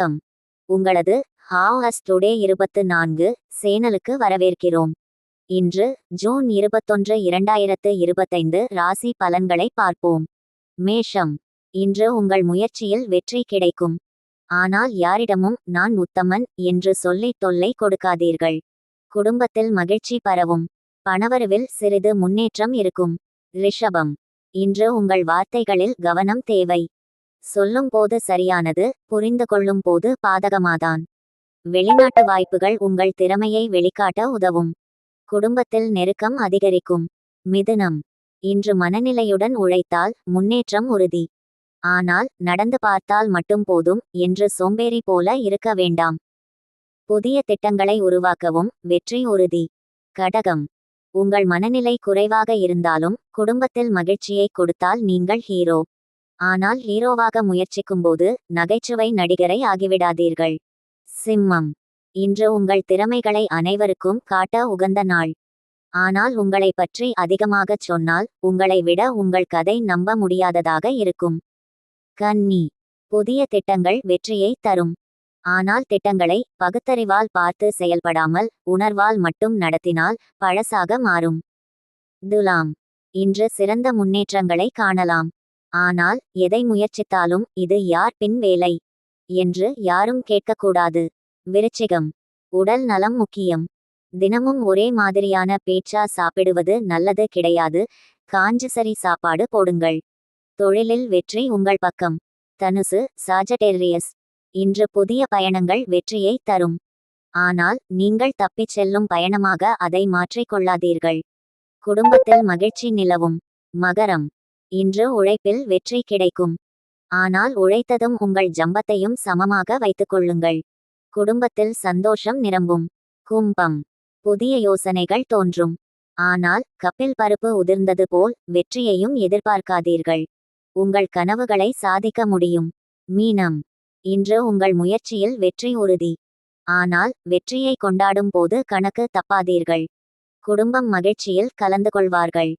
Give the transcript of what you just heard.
வணக்கம். உங்களது have us today இருபத்து நான்கு சேனலுக்கு வரவேற்கிறோம். இன்று ஜூன் இருபத்தொன்று இரண்டாயிரத்து இருபத்தைந்து ராசி பலன்களை பார்ப்போம். மேஷம். இன்று உங்கள் முயற்சியில் வெற்றி கிடைக்கும். ஆனால் யாரிடமும் நான் உத்தமன் என்று சொல்லி தொல்லை கொடுக்காதீர்கள். குடும்பத்தில் மகிழ்ச்சி பரவும். பணவரவில் சிறிது முன்னேற்றம் இருக்கும். ரிஷபம். இன்று உங்கள் வார்த்தைகளில் கவனம் தேவை. சொல்லும் போது சரியானது புரிந்து கொள்ளும் போது பாதகமாதான். வெளிநாட்டு வாய்ப்புகள் உங்கள் திறமையை வெளிக்காட்ட உதவும். குடும்பத்தில் நெருக்கம் அதிகரிக்கும். மிதுனம். இன்று மனநிலையுடன் உழைத்தால் முன்னேற்றம் உறுதி. ஆனால் நடந்து பார்த்தால் மட்டும் போதும் என்று சோம்பேறி போல இருக்க வேண்டாம். புதிய திட்டங்களை உருவாக்கவும் வெற்றி உறுதி. கடகம். உங்கள் மனநிலை குறைவாக இருந்தாலும் குடும்பத்தில் மகிழ்ச்சியை கொடுத்தால் நீங்கள் ஹீரோ. ஆனால் ஹீரோவாக முயற்சிக்கும்போது நகைச்சுவை நடிகரை ஆகிவிடாதீர்கள். சிம்மம். இன்று உங்கள் திறமைகளை அனைவருக்கும் காட்ட உகந்த நாள். ஆனால் உங்களை பற்றி அதிகமாகச் சொன்னால் உங்களை விட உங்கள் கதை நம்ப முடியாததாக இருக்கும். கன்னி. புதிய திட்டங்கள் வெற்றியை தரும். ஆனால் திட்டங்களை பகுத்தறிவால் பார்த்து செயல்படாமல் உணர்வால் மட்டும் நடத்தினால் பழசாக மாறும். துலாம். இன்று சிறந்த முன்னேற்றங்களை காணலாம். ஆனால் எதை முயற்சித்தாலும் இது யார் பின் வேலை? என்று யாரும் கேட்கக்கூடாது. விருச்சிகம். உடல் நலம் முக்கியம். தினமும் ஒரே மாதிரியான பேச்சா சாப்பிடுவது நல்லது கிடையாது. காஞ்சசரி சாப்பாடு போடுங்கள். தொழிலில் வெற்றி உங்கள் பக்கம். தனுசு சாஜடேரியஸ். இன்று புதிய பயணங்கள் வெற்றியை தரும். ஆனால் நீங்கள் தப்பிச் செல்லும் பயணமாக அதை மாற்றிக் கொள்ளாதீர்கள். குடும்பத்தில் மகிழ்ச்சி நிலவும். மகரம். இன்று உழைப்பில் வெற்றி கிடைக்கும். ஆனால் உழைத்ததும் உங்கள் ஜம்பத்தையும் சமமாக வைத்துக் கொள்ளுங்கள். குடும்பத்தில் சந்தோஷம் நிரம்பும். கும்பம். புதிய யோசனைகள் தோன்றும். ஆனால் கப்பில் பருப்பு உதிர்ந்தது போல் வெற்றியையும் எதிர்பார்க்காதீர்கள். உங்கள் கனவுகளை சாதிக்க முடியும். மீனம். இன்று உங்கள் முயற்சியில் வெற்றி உறுதி. ஆனால் வெற்றியை கொண்டாடும் போது கணக்கு தப்பாதீர்கள். குடும்பம் மகிழ்ச்சியில் கலந்து கொள்வார்கள்.